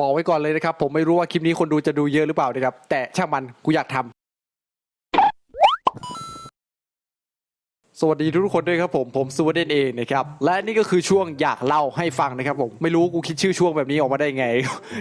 บอกไว้ก่อนเลยนะครับ ผมไม่รู้ว่าคลิปนี้คนดูจะดูเยอะหรือเปล่านะครับ แต่ช่างมันกูอยากทำ สวัสดีทุกคนด้วยครับผมผมซูเดนเองนะครับและนี่ก็คือช่วงอยากเล่าให้ฟังนะครับผมไม่รู้กูคิดชื่อช่วงแบบนี้ออกมาได้ไง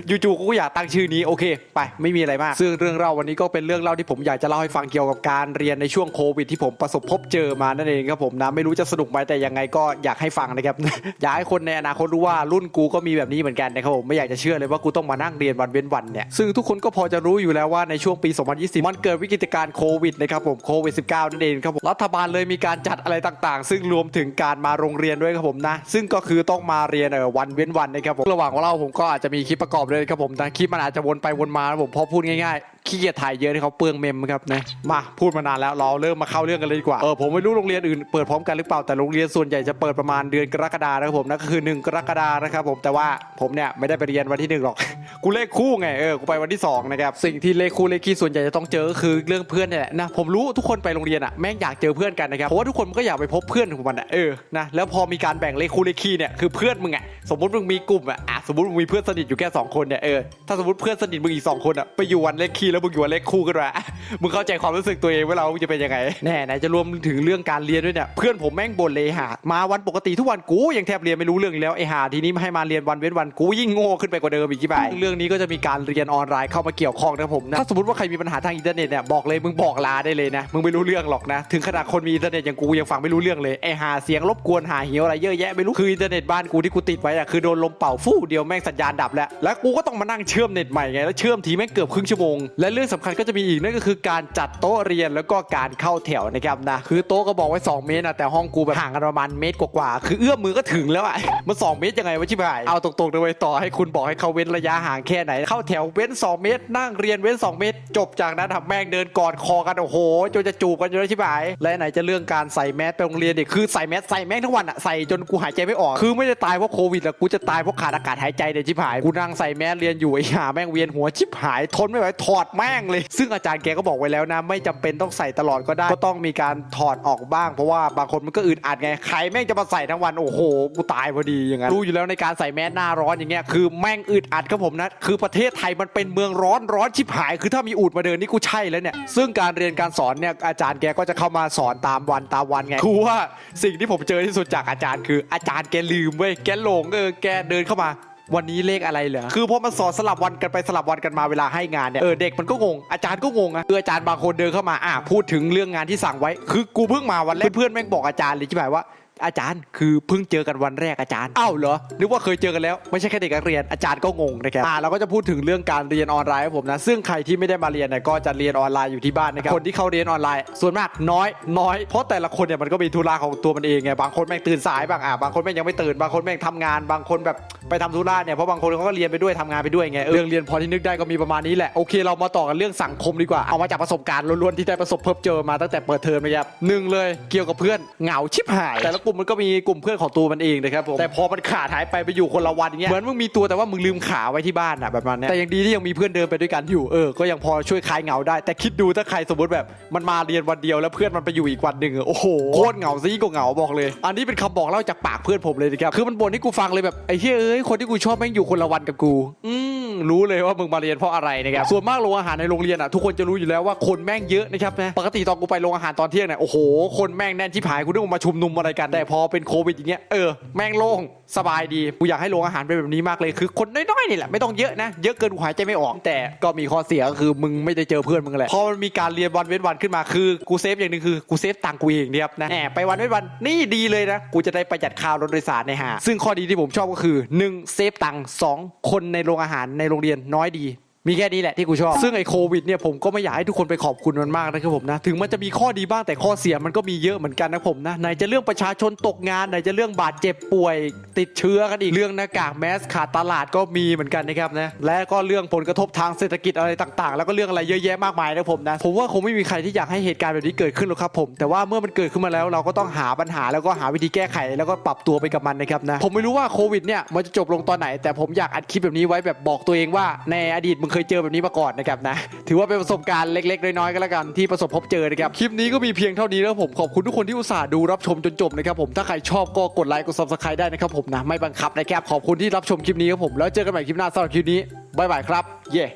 จู่ๆกูก็อยากตั้งชื่อนี้โอเค ไปไม่มีอะไรมาก ซึ่งเรื่องเล่าวันนี้ก็เป็นเรื่องเล่าที่ผมอยากจะเล่าให้ฟังเกี่ยวกับการเรียนในช่วงโควิดที่ผมประสบพบเจอมานั่นเองครับผมนะไม่รู้จะสนุกไหมแต่ยังไงก็อยากให้ฟังนะครับอยากให้คนในอนาคตรู้ว่ารุ่นกูก็มีแบบนี้เหมือนกันนะครับผมไม่อยากจะเชื่อเลยว่ากูต้องมานั่งเรียนวันเว้นวันเนี่ยซึ่งทุกคนก็พอจะรู้อยู่แล้วว่าในช่วงปี 2020 มันเกิดวิกฤตการณ์โควิดนะครับผมโควิด -19 นั่นเองครับผมรัฐบาลเลยมีการจัดอะไรต่างๆ ซึ่งรวมถึงการมาโรงเรียนด้วยครับผมนะ ซึ่งก็คือต้องมาเรียนเออวันเว้นวันนะครับผมระหว่างเราผมก็อาจจะมีคลิปประกอบเลยครับผมนะคลิปมันอาจจะวนไปวนมาครับผมเพอพูดง่ายๆ ขี้เกียจถ่ายเยอะที่เขาเปลืองเมมครับนะมาพูดมานานแล้วเราเริ่มมาเข้าเรื่องกันเลยดีกว่าเออผมไม่รู้โรงเรียนอื่นเปิดพร้อมกันหรือเปล่าแต่โรงเรียนส่วนใหญ่จะเปิดประมาณเดือนกรกฎาคมนะครับผมนั่นก็คือ 1 กรกฎาคมนะครับผมแต่ว่าผมเนี่ยไม่ได้ไปเรียนวันที่หนึ่งหรอกกูเลขคู่ไงเออกูไปวันที่สองนะครับสิ่งที่เลขคู่เลขคี่ส่วนใหญ่จะต้องเจอก็คือเรื่องเพื่อนเนี่ยแหละนะผมรู้ทุกคนไปโรงเรียนอะแม่งอยากเจอเพื่อนกันนะครับเพราะว่าทุกคนมันก็อยากไปพบเพื่อนของมันอะเออนะแล้วพอมีการแบ่งเลขคู่เลขคี่เนี่ยคือเพื่อนมึงอะสมมติมึงมีกลุ่มอะอะสมมติมึงมีเพื่อนสนิทอยู่แค่สองคนเนี่ยเออถ้าสมมติเพื่อนสนิทมึงอีกสองคนอะไปอยู่วันเลขคี่แล้วมึงอยู่วันเลขคู่กันด้วยอะมึงเข้าใจความรู้สึกตัวเองว่าเราจะเป็นยังไงแน่ไหนจะรวมถึงเรื่องการเรียนด้วยเนี่ยเพื่อนผมแม่งบ่นเลยหามาวันปกติทุกวันกูยังแทบเรียนไม่รู้เรื่องอีกแล้วไอ้หาทีนี้มาให้มาเรียนวันเว้นวันกูยิ่งโง่ขึ้นไปกว่าเดิมอีกที่ไปเรื่องนี้ก็จะมีการเรียนออนไลน์เข้ามาเกี่ยวข้องนะผมนะถ้าสมมติว่าใครมีปัญหาทางอินเทอร์เน็ตเนี่ยบอกเลยมึงบอกลาได้เลยนะมึงไม่รู้เรื่องหรอกนะถึงขนาดคนมีอินเทอร์เน็ตอย่างกูยังฟังไม่รู้เรื่องเลยไอ้หาเสียงรบกวนหาเหี่ยวอะไรเยอะแยะไม่รู้คืออินเทอร์เน็ตบ้านกูที่กูติดไว้อะคือโดนลมเป่าฟู่เดียวแม่งสัญญาณดับแล้วแล้วกูก็ต้องมานั่งเชื่อมเน็ตใหม่ไงแล้วเชื่อมทีแม่งเกือบครึ่งชั่วโมงและเรื่องสำคัญก็จะมีอีกนั่นก็คือการจัดโต๊ะเรียนแล้วก็การเข้าแถวนะครับนะคือโต๊ะก็บอกไว้ 2 เมตรนะแต่ห้องกูแบบห่างกันประมาณเมตรกว่าๆคือเอื้อมมือก็ถึงแล้วอะมัน2เมตรยังไงวะชิบหายเอาตรงๆเลยเว้ยต่อให้คุณบอกให้เขาเว้นระยะห่างแค่ไหน เข้าแถวเว้น 2 เมตร นั่งเรียนเว้น 2 เมตร จบจากนั้นทำแม่งเดินกอดคอกันโอ้โหจนจะจูบกันอยู่แล้วชิบหายและไหนจะเรื่องการใส่แมสไปโรงเรียนเด็กคือใส่แมสใส่แม่งทั้งวันอะใส่จนกูหายใจไม่ออก คือไม่ได้ตายเพราะโควิดอะกูจะตายเพราะขาดอากาศหายใจเดี๋ยวชิบหายกูนั่งใส่แมสเรียนอยู่ไอ้ห่าแม่งเวียนหัวชิบหายทนไม่ไหวถอดแม่งเลย ซึ่งอาจารย์แกก็บอกไว้แล้วนะ ไม่จำเป็นต้องใส่ตลอดก็ได้ ก็ต้องมีการถอดออกบ้าง เพราะว่าบางคนมันก็อึดอัดไง ใครแม่งจะมาใส่ทั้งวัน โอ้โห กูตายพอดีอย่างนั้น รู้อยู่แล้วในการใส่แมสหน้าร้อนอย่างเงี้ย คือแม่งอึดอัดครับผมนะ คือประเทศไทยมันเป็นเมืองร้อนร้อนชิบหาย คือถ้ามีอูดมาเดินนี่กูใช่แล้วเนี่ย ซึ่งการเรียนการสอนเนี่ยอาจารย์แกก็จะเข้ามาสอนตามวันตามวันไง คือว่าสิ่งที่ผมเจอที่สุดจากอาจารย์ คืออาจารย์แกลืมเว้ย แกหลงเออ แกเดินเข้ามา วันนี้เลขอะไรเหรอคือพอมันสอนสลับวันกันไปสลับวันกันมาเวลาให้งานเนี่ยเออเด็กมันก็งงอาจารย์ก็งงอะคืออาจารย์บางคนเดินเข้ามาอะพูดถึงเรื่องงานที่สั่งไว้ คือกูเพิ่งมาวันแรกเพื่อนๆแม่งบอกอาจารย์เลยที่แบบว่า อาจารย์ คือเพิ่งเจอกันวันแรกอาจารย์อ้าวเหรอนึกว่าเคยเจอกันแล้วไม่ใช่แค่เด็กนักเรียนอาจารย์ก็งงนะครับอ่าเราก็จะพูดถึงเรื่องการเรียนออนไลน์ครับผมนะซึ่งใครที่ไม่ได้มาเรียนเนี่ยก็จะเรียนออนไลน์อยู่ที่บ้านนะครับคนที่เข้าเรียนออนไลน์ส่วนมากน้อยน้อย เพราะแต่ละคนเนี่ยมันก็มีธุระของตัวมันเองไงบางคนแม่งตื่นสายบ้างอะบางคนแม่งยังไม่ตื่นบางคนแม่งทำงานบางคนแบบไปทำธุระเนี่ยเพราะบางคนเขาก็เรียนไปด้วยทำงานไปด้วยไงเออเรื่องเรียนพอที่นึกได้ก็มีประมาณนี้แหละโอเคเรามาต่อกันเรื่องสังคมดีกว่าเอามาจากประสบการณ์ล้วนๆที่ได้ประสบพบเจอมาตั้งแต่เปิดเทอมนะครับหนึ่งเลยเกี่ยวกับเพื่อนเหงาชิบหายแต่ละกลุ่มมันก็มีกลุ่มเพื่อนของตัวมันเองนะครับผมแต่พอมันขาดหายไปไปอยู่คนละวันอย่างเงี้ยเหมือนมึงมีตัวแต่ว่ามึงลืมขาไว้ที่บ้านอะแบบนั้นเนี่ยแต่ยังดีที่ยังมีเพื่อนเดินไปด้วยกันอยู่เออก็ยังพอช่วยคลายเหงาได้ แต่คิดดูถ้าใครสมมติแบบมันมาเรียนวันเดียวแล้วเพื่อนมันไปอยู่อีกวันหนึ่งอะโอ้โหโคตรเหงาซะยิ่งกว่าเหงาบอกเลย อันนี้เป็นคำบอกเล่าจากปากเพื่อนผมเลยนะครับคือมันบ่นให้กูฟังเลยแบบไอ้เฮ้ยเอ้ยคนที่กูชอบแม่งอยู่คนละวันกับกู อืม รู้เลยว่ามึงมาเรียนเพราะอะไรนะครับส่วนมากโรงอาหารในโรงเรียนอะทุกคนจะรู้อยู่แล้วว่าคนแม่งเยอะนะครับนะปกติตอนกูไปโรงอาหารตอนเที่ยงเนี่ยโอ้โหคนแม่งแน่นที่ผายกูนึกว่ามาชุมนุมอะไรกันแต่พอเป็นโควิดอย่างเงี้ยเออแม่งโล่งสบายดีกูอยากให้โรงอาหารเป็นแบบนี้มากเลยคือคนน้อยๆนี่แหละไม่ต้องเยอะนะเยอะเกินกูหายใจไม่ออก แต่ก็มีข้อเสียก็คือมึงไม่ได้เจอเพื่อนมึงแหละพอมันมีการเรียนวันเว้นวันขึ้นมาคือกูเซฟอย่างหนึ่งคือกูเซฟตังกูเองเนี่ยครับนะแหมไปวันเว้นวันนี่ดีเลยนะกูจะได้ประหยัดค่ารถโดยสารในหาซึ่งข้อดีที่ผมชอบก็คือหนึ่งเซฟตังค์สองคนในโรงอาหารในในโรงเรียนน้อยดี มีแค่นี้แหละที่กูชอบ ซึ่งไอ้โควิดเนี่ยผมก็ไม่อยากให้ทุกคนไปขอบคุณมันมากนะครับผมนะ ถึงมันจะมีข้อดีบ้างแต่ข้อเสียมันก็มีเยอะเหมือนกันนะผมนะไหนจะเรื่องประชาชนตกงานไหนจะเรื่องบาดเจ็บป่วย ติดเชื้อกันอีกเรื่องหน้ากากแมสขาดตลาดก็มีเหมือนกันนะครับนะและก็เรื่องผลกระทบทางเศรษฐกิจอะไรต่างๆ แล้วก็เรื่องอะไรเยอะแยะมากมายนะผมนะผมว่าคงไม่มีใครที่อยากให้เหตุการณ์แบบนี้เกิดขึ้นหรอกครับผม แต่ว่าเมื่อมันเกิดขึ้นมาแล้วเราก็ต้องหาปัญหาแล้วก็หาวิธีแก้ไขแล้วก็ปรับตัวไปกับมันนะครับนะผมไม่รู้ว่าโควิดเนี่ยมันจะจบลงตอนไหนแต่ผมอยากอัดคลิปแบบนี้ไว้แบบบอกตัวเองว่าในอดีตมึงเคยเจอแบบนี้มาก่อนนะครับนะ ถือว่าเป็นประสบการณ์เล็ก ๆ น้อยๆก็แล้วกันที่ประสบพบเจอนะครับ คลิปนี้ก็มีเพียงเท่านี้แล้วผมขอบคุณทุกคนที่อุตส่าห์ดูรับชมจนจบนะครับผมถ้าใครชอบก็กดไลค์กด subscribe ได้นะครับผมนะไม่บังคับนะครับขอบคุณที่รับชมคลิปนี้ครับผมแล้วเจอกันใหม่คลิปหน้าสำหรับคลิปนี้บ๊ายบายครับเย่